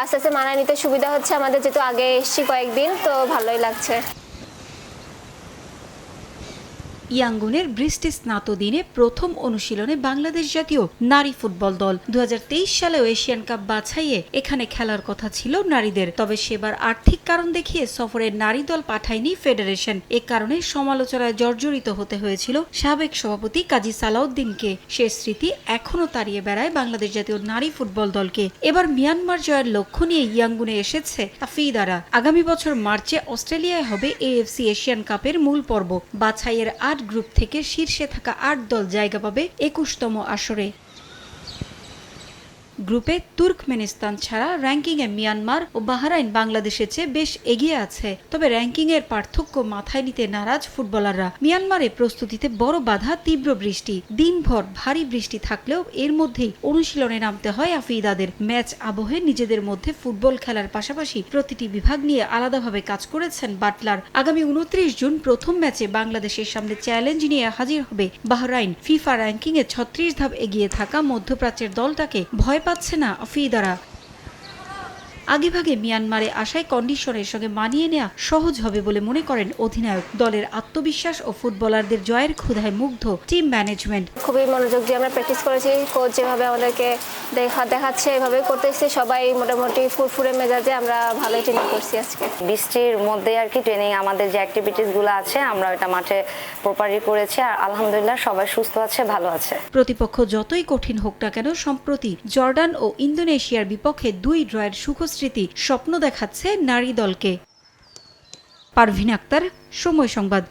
আস্তে আস্তে মানায় নিতে সুবিধা হচ্ছে। আমাদের যেহেতু আগে এসছি কয়েকদিন তো ভালোই লাগছে। ইয়াঙ্গুনের বৃষ্টি স্নাত দিনে প্রথম অনুশীলনে বাংলাদেশ জাতীয় নারী ফুটবল দল। দু সালেও এশিয়ান কাপ বাছাইয়ে এখানে খেলার কথা ছিল নারীদের। তবে সেবার আর্থিক কারণ দেখিয়ে সফরে নারী দল পাঠায়নি ফেডারেশন। এ কারণে সমালোচনায় জর্জরিত হতে হয়েছিল সাবেক সভাপতি কাজী সালাউদ্দিনকে। সে স্মৃতি এখনও তাড়িয়ে বেড়ায় বাংলাদেশ জাতীয় নারী ফুটবল দলকে। এবার মিয়ানমার জয়ের লক্ষ্য নিয়ে ইয়াঙ্গুনে এসেছে আফিদারা আগামী বছর মার্চে অস্ট্রেলিয়ায় হবে এএফসি এশিয়ান কাপের মূল পর্ব। বাছাইয়ের আট গ্রুপ থেকে শীর্ষে থাকা আট দল জায়গা পাবে একুশতম আসরে। গ্রুপে তুর্কমেনিস্তান ছাড়া র্যাঙ্কিংয়ে মিয়ানমার ও বাহরাইন বাংলাদেশের চেয়ে বেশ এগিয়ে আছে। তবে র্যাঙ্কিংয়ের পার্থক্য মাথায় নিতে নারাজ ফুটবলাররা। মিয়ানমারে প্রস্তুতিতে বড় বাধা তীব্র বৃষ্টি। দিনভর ভারী বৃষ্টি থাকলেও এর মধ্যেই অনুশীলনে নামতে হয় আফিদাদের ম্যাচ আবহে নিজেদের মধ্যে ফুটবল খেলার পাশাপাশি প্রতিটি বিভাগ নিয়ে আলাদাভাবে কাজ করেছেন বাটলার। আগামী উনত্রিশ জুন প্রথম ম্যাচে বাংলাদেশের সামনে চ্যালেঞ্জ নিয়ে হাজির হবে বাহরাইন। ফিফা র্যাঙ্কিংয়ে ছত্রিশ ধাপ এগিয়ে থাকা মধ্যপ্রাচ্যের দলটাকে ভয় পাচ্ছে না আফিদারা আগেভাগে মিয়ানমারে আসায় কন্ডিশনের সঙ্গে মানিয়ে নেওয়া সহজ হবে বলে মনে করেন অধিনায়ক। দলের আত্মবিশ্বাস ও ফুটবলারদের জয়ের ক্ষুধায় মুগ্ধ টিম ম্যানেজমেন্ট। খুবই মনোযোগ দিয়ে আমরা প্র্যাকটিস করেছি কোচ যেভাবে আমাদেরকে দেখা দেখাচ্ছে এভাবে করতেছে সবাই মোটামুটি ফুরফুরে মেজাজে আমরা ভালোই ট্রেনিং করছি আজকে। বৃষ্টির মধ্যে আর কি ট্রেনিং আমাদের যে অ্যাক্টিভিটিসগুলো আছে আমরা ওটা মাঠে প্রপারলি করেছি আর আলহামদুলিল্লাহ সবাই সুস্থ আছে ভালো আছে। প্রতিপক্ষ যতই কঠিন হোক না কেন সম্প্রতি জর্ডান ও ইন্দোনেশিয়ার বিপক্ষে দুই ড্রয়ের সুখস্মৃতি স্বপ্ন দেখাচ্ছে নারী দলকে। পারভিন আক্তার সময় সংবাদ।